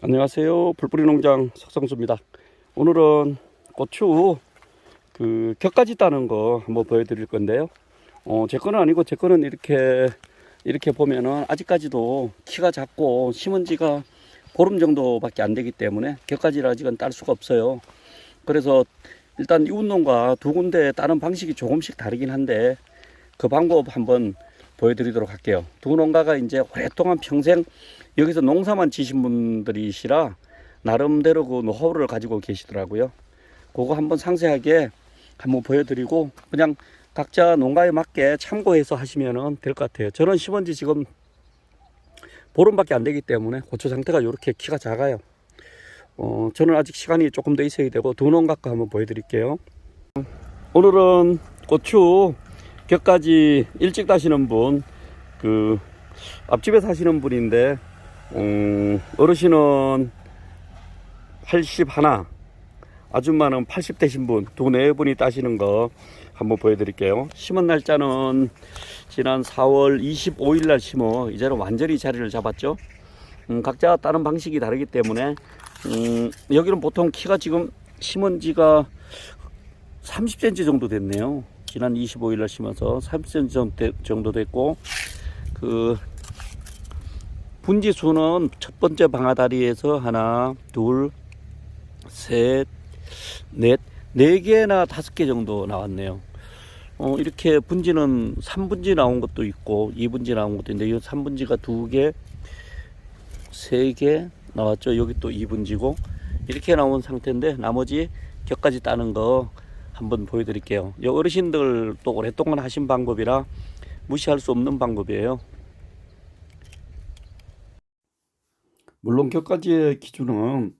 안녕하세요. 불뿌리 농장 석성수입니다. 오늘은 고추 그 격가지 따는 거 한번 보여드릴 건데요. 어, 제 거는 아니고 제 거는 이렇게 이렇게 보면은 아직까지도 키가 작고 심은 지가 보름 정도밖에 안 되기 때문에 격가지를 아직은 딸 수가 없어요. 그래서 일단 이웃농가 두 군데 따는 방식이 조금씩 다르긴 한데 그 방법 한번 보여드리도록 할게요. 두 농가가 이제 오랫동안 평생 여기서 농사만 지신 분들이시라 나름대로 그 노하우를 가지고 계시더라고요. 그거 한번 상세하게 한번 보여드리고 그냥 각자 농가에 맞게 참고해서 하시면 될 것 같아요. 저는 심은 지 지금 보름밖에 안 되기 때문에 고추 상태가 이렇게 키가 작아요. 어, 저는 아직 시간이 조금 더 있어야 되고 두거 한번 보여드릴게요. 오늘은 고추 격까지 일찍 다시는 분, 그 앞집에 사시는 분인데 음, 어르신은 81, 아줌마는 80 되신 분, 두 네 분이 따시는 거 한번 보여드릴게요. 심은 날짜는 지난 4월 25일 날 심어 이제는 완전히 자리를 잡았죠. 음, 각자 따는 방식이 다르기 때문에 음, 여기는 보통 키가 지금 심은 지가 30cm 정도 됐네요. 지난 25일 날 심어서 30cm 정도 되- 정도 됐고 그 분지 수는 첫 번째 방아다리에서 하나, 둘, 셋, 넷, 네 개나 다섯 개 정도 나왔네요. 어, 이렇게 분지는 3분지 나온 것도 있고 2분지 나온 것도 있는데 이 3분지가 두 개, 세 개 나왔죠. 여기 또 2분지고 이렇게 나온 상태인데 나머지 격까지 따는 거 한번 보여드릴게요. 이 어르신들 또 오랫동안 하신 방법이라 무시할 수 없는 방법이에요. 물론 격가지의 기준은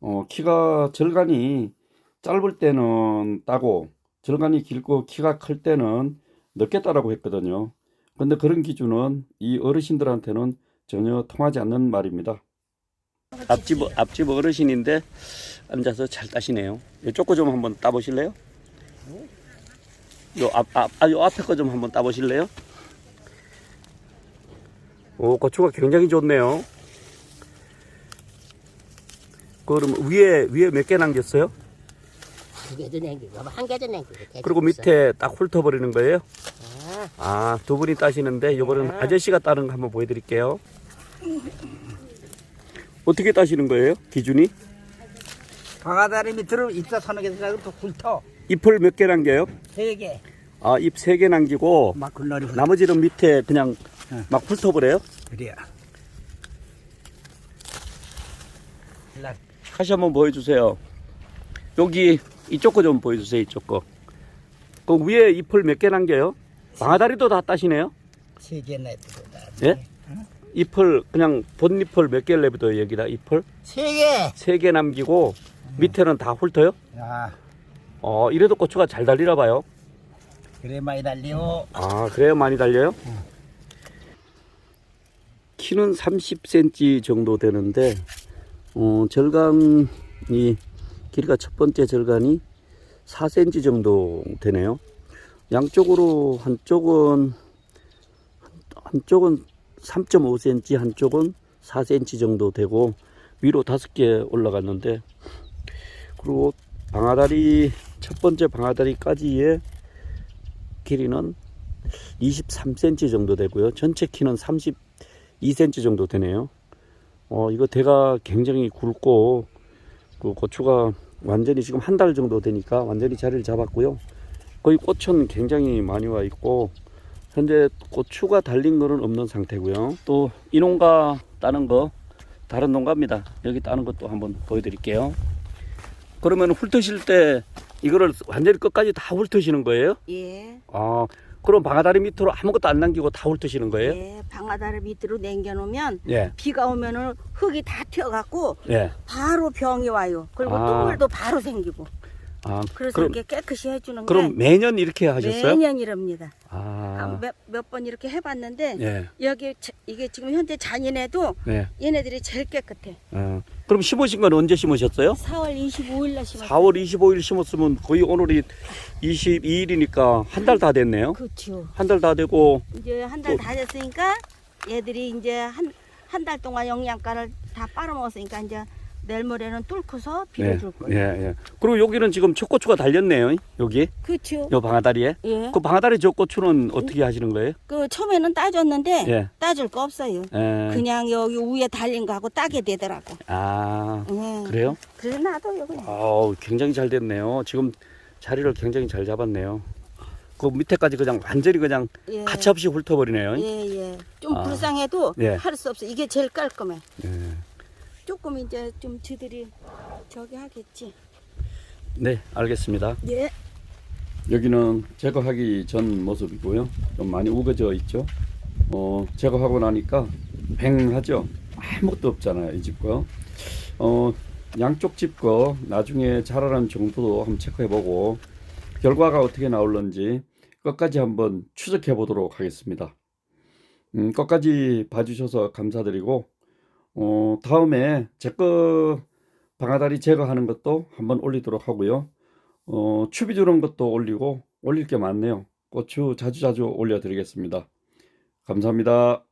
어, 키가 절간이 짧을 때는 따고 절간이 길고 키가 클 때는 늦게 따라고 했거든요. 근데 그런 기준은 이 어르신들한테는 전혀 통하지 않는 말입니다. 앞집 앞집 어르신인데 앉아서 잘 따시네요. 요 쪼꼬 좀 한번 따 보실래요? 요 앞, 앞, 아, 요 앞에 거 좀 한번 따 보실래요? 오, 고추가 굉장히 좋네요. 그럼 위에 위에 몇 개 남겼어요? 두 개도 남기고 한 개도 남기고 그리고 밑에 딱 훑어버리는 거예요? 아, 아, 두 분이 따시는데 이번엔 아저씨가 따는 거 한번 보여드릴게요. 어떻게 따시는 거예요? 기준이? 방아다리 밑으로 입사 서는 게 생각으로 또 훑어 잎을 몇 개 남겨요? 세 개 아, 잎 세 개 남기고 막 굴러리 훑어 나머지는 밑에 그냥 응. 막 훑어버려요? 그래야 일라 다시 한번 보여주세요. 여기 이쪽 거 좀 보여주세요. 이쪽 거. 그 위에 잎을 몇 개 남겨요? 방아다리도 다 따시네요? 세개 내두고 예? 잎을 그냥 본잎을 몇 개를 내비둬요 여기다 잎을 세 개 세 개 남기고 밑에는 다 훑어요? 야어 이래도 고추가 잘 달리나 봐요. 그래 많이 달려 아 그래요 많이 달려요? 키는 30cm 정도 되는데 어, 절간이 길이가 첫 번째 절간이 4cm 정도 되네요. 양쪽으로 한쪽은 한쪽은 3.5cm 한쪽은 4cm 정도 되고 위로 다섯 개 올라갔는데 그리고 방아다리 첫 번째 방아다리까지의 길이는 23cm 정도 되고요. 전체 키는 32cm 정도 되네요. 어, 이거 대가 굉장히 굵고 그 고추가 완전히 지금 한 달 정도 되니까 완전히 자리를 잡았고요. 거의 꽃은 굉장히 많이 와 있고 현재 고추가 달린 거는 없는 상태고요. 또 이 농가 따는 거 다른 농가입니다. 여기 따는 것도 한번 보여드릴게요. 그러면 훑으실 때 이거를 완전히 끝까지 다 훑으시는 거예요? 예, 아, 그럼 방아다리 밑으로 아무것도 안 남기고 다 훑으시는 거예요? 예, 방아다리 밑으로 남겨놓으면 예, 비가 오면은 흙이 다 튀어갖고 예. 바로 병이 와요. 그리고 아. 똥물도 바로 생기고. 아, 그래서 그럼, 이렇게 깨끗이 해주는 그럼 게 매년 이렇게 하셨어요? 매년이랍니다. 아, 몇번 이렇게 해봤는데 예, 여기 자- 이게 지금 현재 잔인해도 네. 얘네들이 제일 깨끗해. 어. 그럼 심으신 건 언제 심으셨어요? 4월 25일 날 심었어요. 4월 25일 심었으면 거의 오늘이 22일이니까 한 달 다 됐네요. 그렇죠. 한 달 다 되고, 이제 한달 또- 다 됐으니까 얘들이 이제 한 한 달 동안 영양가를 다 빨아먹었으니까 이제 내일 모레는 뚫고서 예, 비벼줄 예, 거예요. 예. 그리고 여기는 지금 초고추가 달렸네요. 여기 그렇죠. 요 방아다리에. 예. 그 방아다리 저 고추는 어떻게 하시는 거예요? 그 처음에는 따줬는데 예. 따줄 거 없어요. 예. 그냥 여기 위에 달린 거하고 따게 되더라고. 아, 예. 그래요? 그래서 놔둬요 그냥. 아우, 굉장히 잘 됐네요. 지금 자리를 굉장히 잘 잡았네요. 그 밑에까지 그냥 완전히 그냥 예. 가차없이 훑어버리네요. 예, 예. 좀 아. 불쌍해도 예. 할 수 없어. 이게 제일 깔끔해. 예. 조금 이제 좀 지들이 저기 하겠지. 네, 알겠습니다. 예. 여기는 제거하기 전 모습이고요. 좀 많이 우거져 있죠. 어, 제거하고 나니까 뱅하죠. 아무것도 없잖아요, 이 집 거. 어, 양쪽 집 거 나중에 자라는 정도도 한번 체크해보고 결과가 어떻게 나올런지 끝까지 한번 추적해 보도록 하겠습니다. 음, 끝까지 봐주셔서 감사드리고 어, 다음에 제 거 방아다리 제거하는 것도 한번 올리도록 하고요. 어, 추비 주는 것도 올리고 올릴 게 많네요. 고추 자주자주 올려드리겠습니다. 감사합니다.